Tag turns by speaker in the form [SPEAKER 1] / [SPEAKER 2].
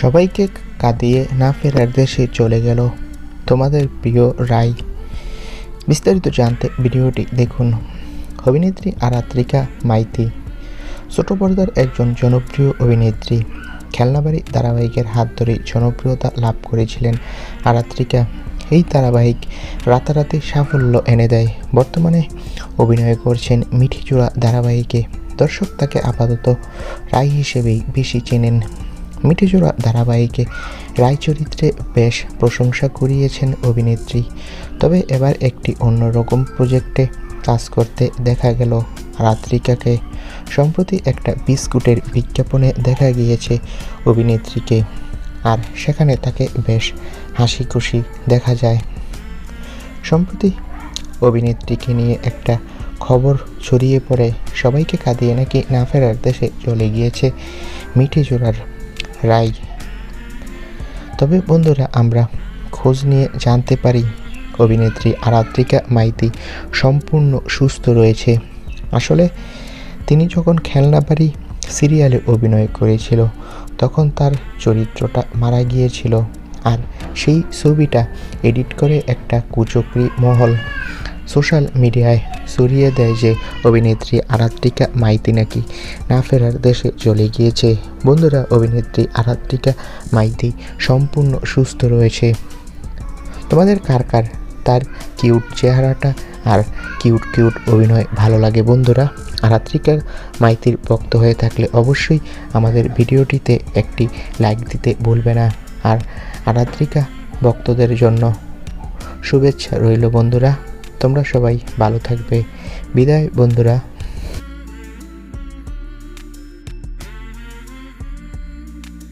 [SPEAKER 1] সবাইকে কাঁদিয়ে না ফেরার দেশে চলে গেল তোমাদের প্রিয় রায় বিস্তারিত জানতে ভিডিওটি দেখুন। অভিনেত্রী আরাত্রিকা মাইতি, ছোট পর্দার একজন জনপ্রিয় অভিনেত্রী। খেলনাবাড়ি ধারাবাহিকের হাত ধরে জনপ্রিয়তা লাভ করেছিলেন আরাত্রিকা। এই ধারাবাহিক রাতারাতি সাফল্য এনে দেয়। বর্তমানে অভিনয় করছেন মিঠিচূড়া ধারাবাহিকে। দর্শক তাকে আপাতত রায় হিসেবেই বেশি চেনেন। মিঠিচূড়া ধারাবাহিকে রায় চরিত্রে বেশ প্রশংসা কুড়িয়েছেন অভিনেত্রী। তবে এবার একটি অন্যরকম প্রজেক্টে কাজ করতে দেখা গেল। রাত্রিকাকে সম্প্রতি একটা বিস্কুটের বিজ্ঞাপনে দেখা গিয়েছে অভিনেত্রীকে। আর সেখানে তাকে বেশ হাসি খুশি দেখা যায়। সম্প্রতি অভিনেত্রীকে নিয়ে একটা খবর ছড়িয়ে পড়ে, সবাইকে কাঁদিয়ে নাকি না ফেরার দেশে চলে গিয়েছে মিঠি জোড়ার রায়। তবে বন্ধুরা, আমরা খোঁজ নিয়ে জানতে পারি, অভিনেত্রী আরাত্রিকা মাইতি সম্পূর্ণ সুস্থ রয়েছে। আসলে তিনি যখন খেলনাবাড়ি সিরিয়ালে অভিনয় করেছিল, তখন তার চরিত্রটা মারা গিয়েছিল। আর সেই ছবিটা এডিট করে একটা কুচক্রি মহল সোশ্যাল মিডিয়ায় ছড়িয়ে দেয় যে অভিনেত্রী আরাত্রিকা মাইতি নাকি না ফেরার দেশে চলে গিয়েছে। বন্ধুরা, অভিনেত্রী আরাত্রিকা মাইতি সম্পূর্ণ সুস্থ রয়েছে। তোমাদের কার কার? তার কিউট চেহারাটা আর কিউট কিউট অভিনয় ভালো লাগে বন্ধুরা? আরাত্রিকা মাইতির ভক্ত হয়ে থাকলে অবশ্যই আমাদের ভিডিওটিতে একটি লাইক দিতে ভুলবে না। আর আরাত্রিকা ভক্তদের জন্য শুভেচ্ছা রইল বন্ধুরা। তোমরা সবাই ভালো থাকবে। বিদায় বন্ধুরা।